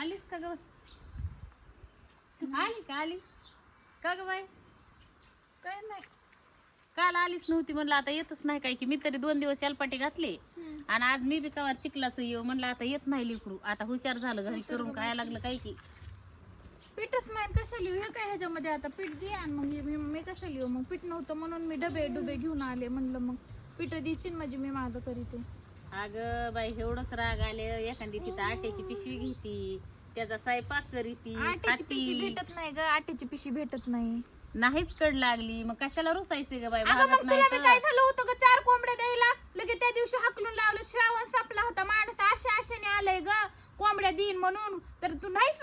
आलीस का ग? आली का आली? का ग बाई? काय नाही. काल आलीच नव्हती म्हणलं आता येतच नाही काय की. मी तरी दोन दिवस यालपाटी घातले. आणि आज मी बी कवा चिखलाचं येऊ म्हणलं आता येत नाही लिकडू. आता हुशार झालं घरी करून काय लागलं काय की. पीठच नाही कशा लिहू हे काय ह्याच्यामध्ये आता पीठ दे आणि मग मी मी कशा लिहू मग पीठ नव्हतं म्हणून मी डबे डुबे घेऊन आले. म्हणलं मग पीठ द्यायची म्हणजे मी माझं करीते. अगं बाई एवढंच राग आले. एखादी तिथं आट्याची पिशवी घेती त्याचा स्वयंपाक करीती आट्याची पिशी खाती. भेटत नाही ग आट्याची पिशी भेटत नाही. नाहीच कड लागली. मग कशाला रुसायचे ग बाई? अगं भागत मग नाही तुला तर. काय झालं होतं ग? चार कोंबड्या द्यायला लगे त्या दिवशी हाकलून लावलं श्रावण संपला होता माणूस आशा आशेने आलंय ग कोंबड्या देईन म्हणून तर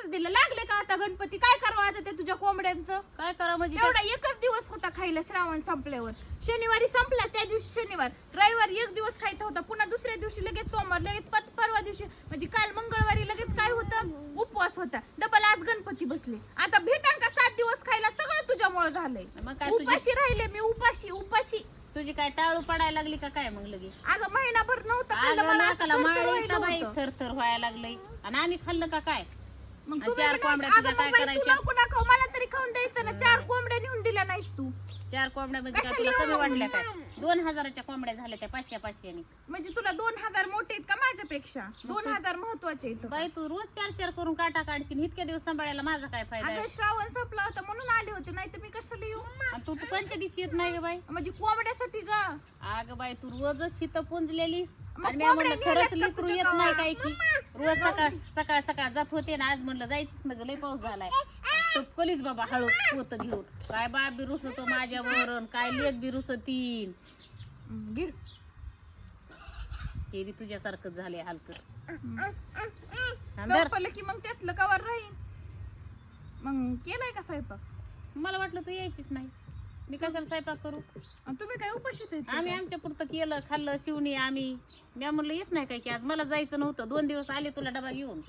दिलं. लागले का आता गणपती? काय करावं आता ते तुझ्या कोंबड्यांचं? काय करा म्हणजे एवढा एकच दिवस होता खायला श्रावण संपल्यावर. शनिवारी संपला त्या दिवशी शनिवार. रविवार एक दिवस खायचा होता. पुन्हा दुसऱ्या दिवशी लगेच सोमवार लगेच पत- परवा दिवशी. म्हणजे काल मंगळवारी लगेच काय होतं? उपवास होता. डबल आज गणपती बसले. आता भेटान का सात दिवस खायला? सगळं तुझ्यामुळे झालंय. मग काय तुझी उपाशी राहिले मी उपाशी उपाशी. तुझी काय टाळू पडायला लागली का काय मग लगे अगं महिनाभर नव्हतं खाल्लं अगं मला असं नाकाला थरथर माळ व्हायला. थरथर व्हायला लागलंय. आणि आम्ही खाल्लं का काय? मग तुम्ही चार कोंबड्या तुझ्या मग काय करायच्या? खाऊ मला तरी खाऊन द्यायचं ना चार कोंबड्या नेऊन दिल्या नाहीस तू चार कोंबड्या म्हणजे काय तुला कमी? वाटल्या काय? दोन हजाराच्या कोंबड्या झाल्या त्या पाचशे पाचशेने. म्हणजे तुला दोन हजार मोठे आहेत का माझ्यापेक्षा? दोन हजार महत्त्वाचे आहेत. बाई तू रोज चार चार करून काटा काढशील. इतक्या दिवस सांभाळायला माझा काय फायदा आहे? अगं श्रावण संपला होता म्हणून आले होते नाही तर मी कशाला येऊ? आणि तू तू कोणत्या दिवशी येत नाही ग बाई? म्हणजे कोंबड्यासाठी ग. अगं बाई तू रोजच शीत पुंजलेलीस. मग आणि मी कोंबड्या म्हणलं खरंच का लिकरू तुझ्या येत नाही? काय की? रोज सकाळ सकाळ सकाळ जात होते ना आज म्हणलं जायचंच ना ग, लय पाऊस झालाय. कलीच बाबा हळू होत घेऊन. काय बी रुसतो माझ्यावर अन काय लेख बी रुसतीन. हम्म, गिर बी तुझ्यासारखंच झालंय हलकं. अंदर संपलं की मग त्यातलं कवर राहील मग केलाय का स्वयंपाक? मला वाटलं तू यायचीच नाहीस. मी कशाला स्वयंपाक करू? आणि तुम्ही काय उपाशीच आहेत आम्ही आमच्या पुरतं केलं खाल्लं शिवणी आम्ही. मी म्हणलं येत नाही काय की आज. मला जायचं नव्हतं. दोन दिवस आले तुला डबा घेऊन.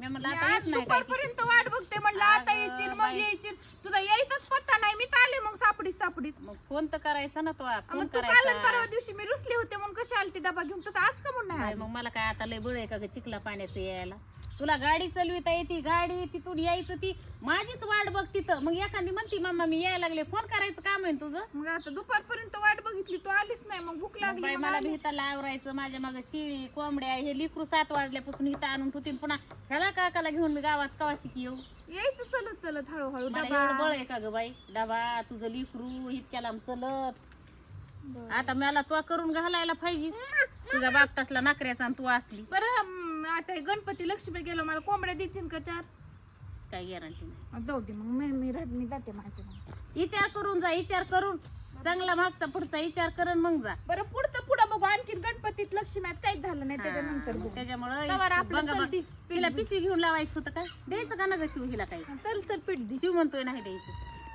मी म्हणलं मी आता आज येत नाही काय की. दुपारपर्यंत वाट बघते म्हणलं आता अगं यायची मग बाई. यायची तुझा यायचाच पत्ता नाही मी चालले मग सापडीत सापडीत मग फोन तर करायचा ना तो फोन मग तू काल आणि परवा करायचा दिवशी मी रुसले होते म्हणून कशी आली ती डबा घेऊन तसं आज का म्हणून नाही आली? मग मला काय आता लय बळ आहे का ग चिखला पाण्याचं यायला तुला गाडी चालविता येते गाडी तिथून यायचं ती. माझीच वाट बघ तिथं मग एखादी म्हणती मम्मा मी यायला लागले फोन करायचं काम आहे ना तुझं? मग आता दुपारपर्यंत वाट बघितली तू आलीच नाही. मग भूक मग लागली बाई मग मला आली. भेटायला आवरायचं माझ्या मागं शिळी कोंबड्या हे लिकरू सात वाजल्यापासून इथं आणून ठेवतील पुन्हा ह्याला काकाला घेऊन मी गावात कवा शिकी येऊ? यायचं चलत चलत हळूहळू मला डबा. एवढं बळ आहे का ग बाई? डबा तुझं लिकरू इतक्या लांब चलत. बरं. आता मला तो करून घालायला पाहिजे तुझा बाप तसला नाकऱ्याचा आणि तू असली. बरं आता हे गणपती लक्ष्मी गेलो मला कोंबड्या देशील का चार? काय गॅरंटी नाही. जाऊ दे मग मी मी राहत मी जाते माझ्या विचार करून जा विचार करून. चांगला मागचा पुढचा विचार करून मग जा. बरं पुढचं पुढं बघू. आणखीन गणपतीत लक्ष्मीत काहीच झालं नाही त्याच्यानंतर बघू. त्याच्यामुळं तवर आपलं बघा बघ. चलती. तिला पिशवी घेऊन लावायचं होतं काय द्यायचं का ना ग शिव हिला काही? चल चल पीठ दे. शिव म्हणतोय नाही द्यायचं.